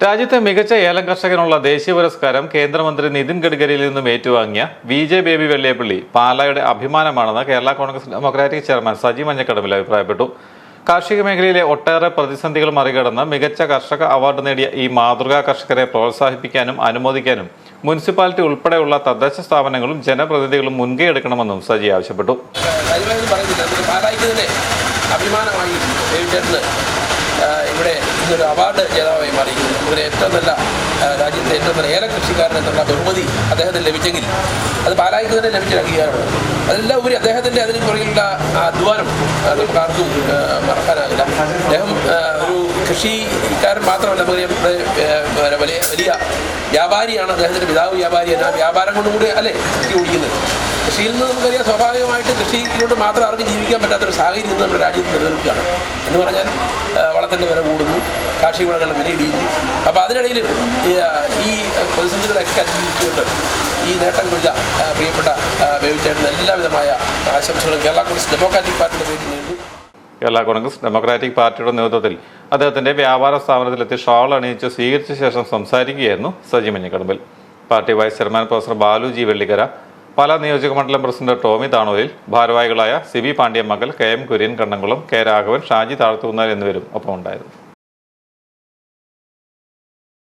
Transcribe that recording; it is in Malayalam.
രാജ്യത്തെ മികച്ച ഏലം കർഷകനുള്ള ദേശീയ പുരസ്കാരം കേന്ദ്രമന്ത്രി നിതിൻ ഗഡ്കരിയിൽ നിന്നും ഏറ്റുവാങ്ങിയ വി ജെ ബേബി വെള്ളിയപ്പള്ളി പാലായുടെ അഭിമാനമാണെന്ന് Kerala Congress democratic chairman Saji Manjakadambil അഭിപ്രായപ്പെട്ടു. കാർഷിക മേഖലയിലെ ഒട്ടേറെ പ്രതിസന്ധികൾ മറികടന്ന് മികച്ച കർഷക അവാർഡ് നേടിയ ഈ മാതൃകാ കർഷകരെ പ്രോത്സാഹിപ്പിക്കാനും അനുമോദിക്കാനും മുനിസിപ്പാലിറ്റി ഉൾപ്പെടെയുള്ള തദ്ദേശ സ്ഥാപനങ്ങളും ജനപ്രതിനിധികളും മുൻകൈ എടുക്കണമെന്നും സജി ആവശ്യപ്പെട്ടു. ഇവിടെ ഇന്നൊരു അവാർഡ് ജേതാവായി മാറിയിരിക്കുന്നു ഇവിടെ ഏറ്റവും നല്ല രാജ്യത്തെ ഏറ്റവും നല്ല ഏല കൃഷിക്കാരൻ എന്നുള്ള ബഹുമതി അദ്ദേഹത്തിന് ലഭിച്ചെങ്കിൽ അത് പാലായിക്ക് തന്നെ ലഭിച്ച അംഗീകാരമാണ് അതെല്ലാം ഉപരി അദ്ദേഹത്തിന്റെ അതിന് പുറകിലുള്ള അധ്വാനം ആർക്കും മറക്കാനാകില്ല അദ്ദേഹം കൃഷിക്കാരൻ മാത്രമല്ല നമുക്കറിയാം വലിയ വലിയ വ്യാപാരിയാണ് അദ്ദേഹത്തിന്റെ പിതാവ് വ്യാപാരിയാണ് ആ വ്യാപാരം കൊണ്ടുകൂടി അല്ലേ കൃഷി ഓടിക്കുന്നത്? കൃഷിയിൽ നിന്ന് നമുക്കറിയാം സ്വാഭാവികമായിട്ട് കൃഷിയിലോട്ട് മാത്രം ആർക്കും ജീവിക്കാൻ പറ്റാത്തൊരു സാഹചര്യം ഇന്ന് നമ്മുടെ രാജ്യത്ത് നിലനിൽക്കുകയാണ്. എന്ന് പറഞ്ഞാൽ വളത്തിന്റെ വില കൂടുന്നു കാർഷിക വിളകളുടെ വില ഇടിയുന്നു. അപ്പോൾ അതിനിടയിൽ ഈ, പ്രതിസന്ധികളൊക്കെ അതിജീവിച്ചുകൊണ്ട് ഈ നേട്ടം കൊല്ല പ്രിയപ്പെട്ട ബേബിച്ചേട്ടന് എല്ലാവിധമായ ആശംസകളും കേരള കോൺഗ്രസ് ഡെമോക്രാറ്റിക് പാർട്ടിയുടെ പേരിൽ നേരിടുന്നു കേരള കോൺഗ്രസ് ഡെമോക്രാറ്റിക് പാർട്ടിയുടെ നേതൃത്വത്തിൽ അദ്ദേഹത്തിന്റെ വ്യാപാര സ്ഥാപനത്തിലെത്തി ഷാൾ അണിയിച്ച് സ്വീകരിച്ച ശേഷം സംസാരിക്കുകയായിരുന്നു Saji Manjakadambil. Party vice chairman professor Balu G Vellikkara പല നിയോജക മണ്ഡലം പ്രസിഡന്റ് ടോമി താണൂരിൽ ഭാരവാഹികളായ C B Pandyamakal K M Kurian Kannamkulam K Raghavan Shaji Thazhthukunnal എന്നിവരും ഒപ്പമുണ്ടായിരുന്നു.